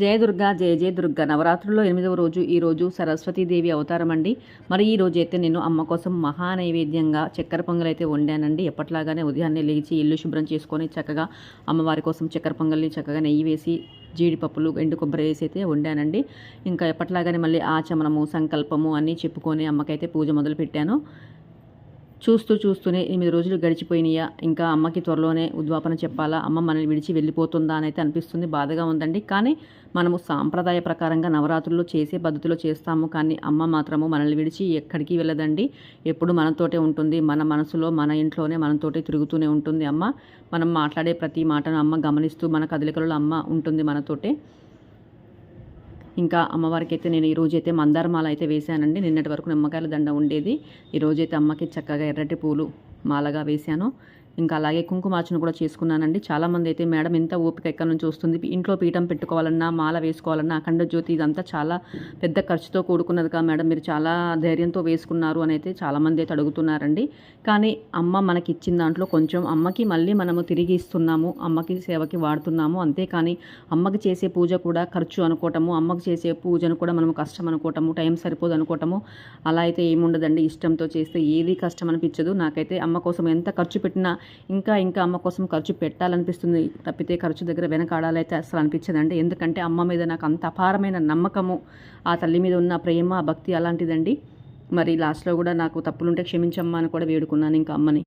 జయ దుర్గా జయ జయ దుర్గా. నవరాత్రుల్లో ఎనిమిదవ రోజు ఈరోజు సరస్వతీదేవి అవతారం అండి మరి ఈ రోజు అయితే నేను అమ్మ కోసం మహా నైవేద్యంగా చక్కెర పొంగల్ అయితే వండానండి. ఎప్పట్లాగానే ఉదయాన్నే లేచి ఇల్లు శుభ్రం చేసుకొని చక్కగా అమ్మవారి కోసం చక్కెర పొంగల్ని చక్కగా నెయ్యి వేసి జీడిపప్పులు ఎండు కొబ్బరి వేసి అయితే వండానండి. ఇంకా ఎప్పట్లాగానే మళ్ళీ ఆచమనము సంకల్పము అన్నీ చెప్పుకొని అమ్మకైతే పూజ మొదలు పెట్టాను చూస్తూ చూస్తూనే ఎనిమిది రోజులు గడిచిపోయినాయా? ఇంకా అమ్మకి త్వరలోనే ఉద్వాపన చెప్పాలా? అమ్మ మనల్ని విడిచి వెళ్ళిపోతుందా అని అయితే అనిపిస్తుంది బాధగా ఉందండి. కానీ మనము సాంప్రదాయ ప్రకారంగా నవరాత్రుల్లో చేసే పద్ధతిలో చేస్తాము. కానీ అమ్మ మాత్రము మనల్ని విడిచి ఎక్కడికి వెళ్ళదండి. ఎప్పుడు మనతోటే ఉంటుంది. మన మనసులో మన ఇంట్లోనే మనతోటే తిరుగుతూనే ఉంటుంది అమ్మ. మనం మాట్లాడే ప్రతి మాటను అమ్మ గమనిస్తూ మన కదలికలలో అమ్మ ఉంటుంది మనతోటే. ఇంకా అమ్మవారికి అయితే నేను ఈ రోజైతే మందారమాల అయితే వేశానండి. నిన్నటి వరకు నిమ్మకాయల దండ ఉండేది. ఈ రోజైతే అమ్మకి చక్కగా ఎర్రటి పూలు మాలగా వేశాను. ఇంకా అలాగే కుంకుమార్చన కూడా చేసుకున్నానండి. చాలామంది అయితే మేడం ఎంత ఓపిక ఎక్కడి నుంచి వస్తుంది? ఇంట్లో పీఠం పెట్టుకోవాలన్నా మాల వేసుకోవాలన్నా అఖండ జ్యోతి ఇదంతా చాలా పెద్ద ఖర్చుతో కూడుకున్నది కా మేడం. మీరు చాలా ధైర్యంతో వేసుకున్నారు అని అయితే చాలామంది అయితే అడుగుతున్నారండి. కానీ అమ్మ మనకి ఇచ్చిన దాంట్లో కొంచెం అమ్మకి మళ్ళీ మనము తిరిగి ఇస్తున్నాము అమ్మకి సేవకి వాడుతున్నాము. అంతేకాని అమ్మకి చేసే పూజ కూడా ఖర్చు అనుకోవటము అమ్మకి చేసే పూజను కూడా మనము కష్టం అనుకోవటము టైం సరిపోదు అనుకోవటము అలా అయితే ఏముండదండి. ఇష్టంతో చేస్తే ఏది కష్టం అనిపించదు. నాకైతే అమ్మ కోసం ఎంత ఖర్చు పెట్టినా ఇంకా ఇంకా అమ్మ కోసం ఖర్చు పెట్టాలనిపిస్తుంది. తప్పితే ఖర్చు దగ్గర వెనకాడాలైతే అసలు అనిపించదండి ఎందుకంటే అమ్మ మీద నాకు అంత అపారమైన నమ్మకము ఆ తల్లి మీద ఉన్న ప్రేమ భక్తి అలాంటిదండి. మరి లాస్ట్లో కూడా నాకు తప్పులుంటే క్షమించమ్మా అని కూడా వేడుకున్నాను ఇంకా అమ్మని.